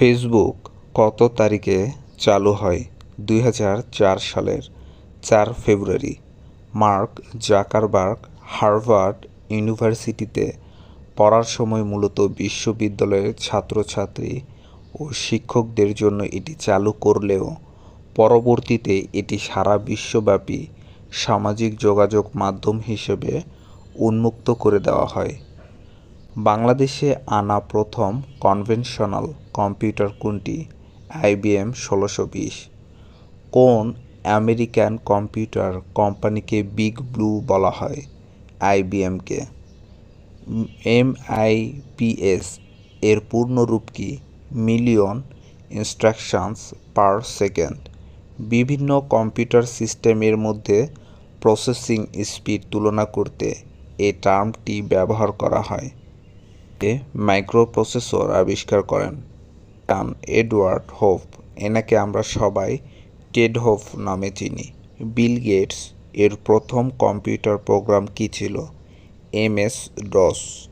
Facebook কত তারিখে চালু হয়? দুই হাজার চার সালের চার ফেব্রুয়ারি। মার্ক জাকারবার্গ হার্ভার্ড ইউনিভার্সিটিতে পড়ার সময় মূলত বিশ্ববিদ্যালয়ের ছাত্রছাত্রী ও শিক্ষকদের জন্য এটি চালু করলেও পরবর্তীতে এটি সারা বিশ্বব্যাপী সামাজিক যোগাযোগ মাধ্যম হিসেবে উন্মুক্ত করে দেওয়া হয়। বাংলাদেশে আনা প্রথম কনভেনশনাল কম্পিউটার কোনটি? আইবিএম ষোলোশো বিশ। কোন আমেরিকান কম্পিউটার কোম্পানিকে বিগ ব্লু বলা হয়? আইবিএমকে এমআইপিএস এর পূর্ণরূপ কি? Million instructions per second. বিভিন্ন কম্পিউটার সিস্টেমের মধ্যে প্রসেসিং স্পিড তুলনা করতে এ টার্মটি ব্যবহার করা হয়। এ মাইক্রোপ্রসেসর আবিষ্কার করেন টান এডওয়ার্ড হোপ এনাকে আমরা সবাই টেড হোপ নামে চিনি। বিল গেটস এর প্রথম কম্পিউটার প্রোগ্রাম কী ছিল? M S DOS.